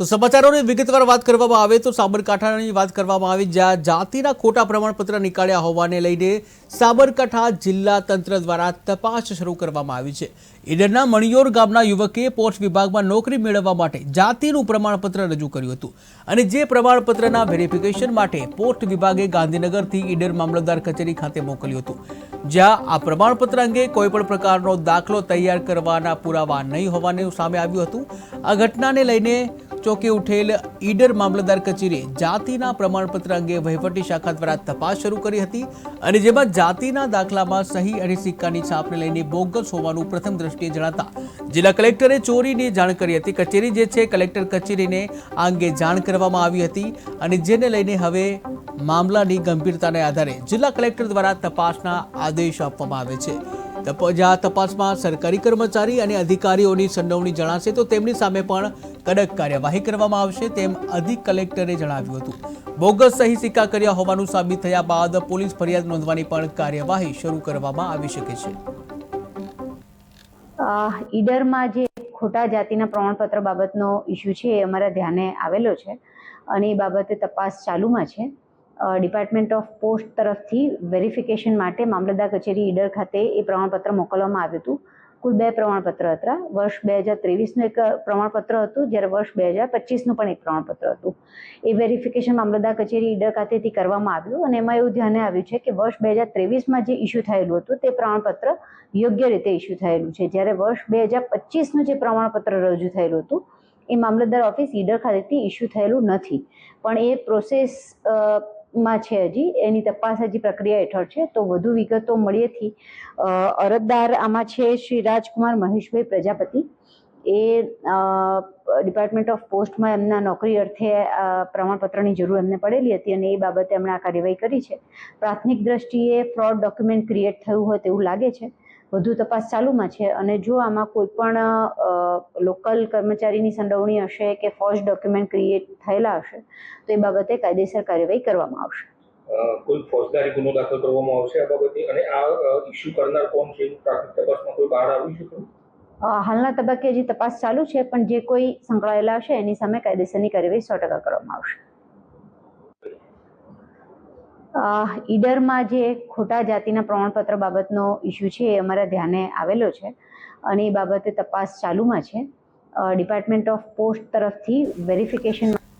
તો સમાચારોની વિગતવાર વાત કરવામાં આવે તો સાબરકાંઠાની વાત કરવામાં આવે જ્યાં જાતિના ખોટા પ્રમાણપત્ર નીકાળ્યા હોવાને લઈને સાબરકાંઠા જિલ્લા તંત્ર દ્વારા તપાસ શરૂ કરવામાં આવી છે. ઈડરના મણિયોર ગામના યુવકે પોસ્ટ વિભાગમાં નોકરી મેળવવા માટે જાતિનું પ્રમાણપત્ર રજૂ કર્યું હતું અને જે પ્રમાણપત્રના વેરિફિકેશન માટે પોસ્ટ વિભાગે ગાંધીનગરથી ઈડર મામલતદાર કચેરી ખાતે મોકલ્યું હતું. જ્યાં આ પ્રમાણપત્ર અંગે કોઈ પણ પ્રકારનો દાખલો તૈયાર કરવાના પુરાવા નહીં હોવાનું સામે આવ્યું હતું. આ ઘટનાને લઈને ચોકે ઉઠેલ ઈડર મામલતદાર કચેરીએ જાતિના પ્રમાણપત્ર અંગે વહીવટી શાખા દ્વારા તપાસ શરૂ કરી હતી અને જેમાં જાતિના દાખલામાં સહી અને સિક્કાની છાપને લઈને બોગસ હોવાનું પ્રથમ દ્રષ્ટિએ જણાતા જિલ્લા કલેક્ટરે ચોરીની જાણ કરી હતી. કચેરી જે છે, કલેક્ટર કચેરીને આ અંગે જાણ કરવામાં આવી હતી અને જેને લઈને હવે મામલાની ગંભીરતાને આધારે જિલ્લા કલેક્ટર દ્વારા તપાસના આદેશ આપવામાં આવે છે. આ તપાસમાં સરકારી કર્મચારી અને અધિકારીઓની સંડોવણી જણાશે તો તેમની સામે પણ કડક કાર્યવાહી કરવામાં આવશે તેમ અધિક કલેક્ટરે જણાવ્યું હતું. બોગસ સહી સિક્કા કર્યા હોવાનું સાબિત થયા બાદ પોલીસ ફરિયાદ નોંધવાની પણ કાર્યવાહી શરૂ કરવામાં આવી શકે છે. ઈડરમાં જે ખોટા જાતિના પ્રમાણપત્ર બાબતનો ઇસ્યુ છે એ અમારા ધ્યાને આવેલો છે અને એ બાબતે તપાસ ચાલુમાં છે. ડિપાર્ટમેન્ટ ઓફ પોસ્ટ તરફથી વેરિફિકેશન માટે મામલતદાર કચેરી ઈડર ખાતે એ પ્રમાણપત્ર મોકલવામાં આવ્યું હતું. કુલ બે પ્રમાણપત્ર હતા. વર્ષ બે હજાર ત્રેવીસનું એક પ્રમાણપત્ર હતું, જ્યારે વર્ષ બે હજાર પચીસનું પણ એક પ્રમાણપત્ર હતું. એ વેરિફિકેશન મામલતદાર કચેરી ઈડર ખાતેથી કરવામાં આવ્યું અને એમાં એવું ધ્યાને આવ્યું છે કે વર્ષ બે હજાર ત્રેવીસમાં જે ઇસ્યુ થયેલું હતું, તે પ્રમાણપત્ર યોગ્ય રીતે ઇસ્યુ થયેલું છે. જ્યારે વર્ષ બે હજાર પચીસનું જે પ્રમાણપત્ર રજૂ થયેલું હતું, એ મામલતદાર ઓફિસ ઈડર ખાતેથી ઇસ્યુ થયેલું નથી. પણ એ પ્રોસેસ માં છે હજી, એની તપાસ હજી પ્રક્રિયા હેઠળ છે, તો વધુ વિગતો મળીએથી અરજદાર આમાં છે શ્રી રાજકુમાર મહેશભાઈ પ્રજાપતિ. એ ડિપાર્ટમેન્ટ ઓફ પોસ્ટમાં એમના નોકરી અર્થે પ્રમાણપત્રની જરૂર એમને પડેલી હતી અને એ બાબતે એમણે આ કાર્યવાહી કરી છે. પ્રાથમિક દ્રષ્ટિએ ફ્રોડ ડોક્યુમેન્ટ ક્રિએટ થયું હોય તેવું લાગે છે. વધુ તપાસ ચાલુમાં છે અને જો આમાં કોઈ પણ લોકલ કર્મચારીની સંડોવણી હશે કે ફોર્જ ડોક્યુમેન્ટ ક્રિએટ થયેલા હશે તો એ બાબતે કાયદેસર કાર્યવાહી કરવામાં આવશે. કોઈ ફોજદારી ગુનો દાખલ કરવામાં આવશે આ બાબતે? અને આ ઇસ્યુ કરનાર કોણ છે? પ્રાથમિક તપાસમાં કોઈ બહાર આવી શકે હાલના તબક્કે હજી તપાસ ચાલુ છે પણ જે કોઈ સંકળાયેલા હશે એની સામે કાયદેસરની કાર્યવાહી સો ટકા કરવામાં આવશે. ઈડરમાં જે ખોટા જાતિના પ્રમાણપત્ર બાબતનો ઇસ્યુ છે એ અમારા ધ્યાને આવેલો છે અને એ બાબતે તપાસ ચાલુમાં છે. ડિપાર્ટમેન્ટ ઓફ પોસ્ટ તરફથી વેરિફિકેશન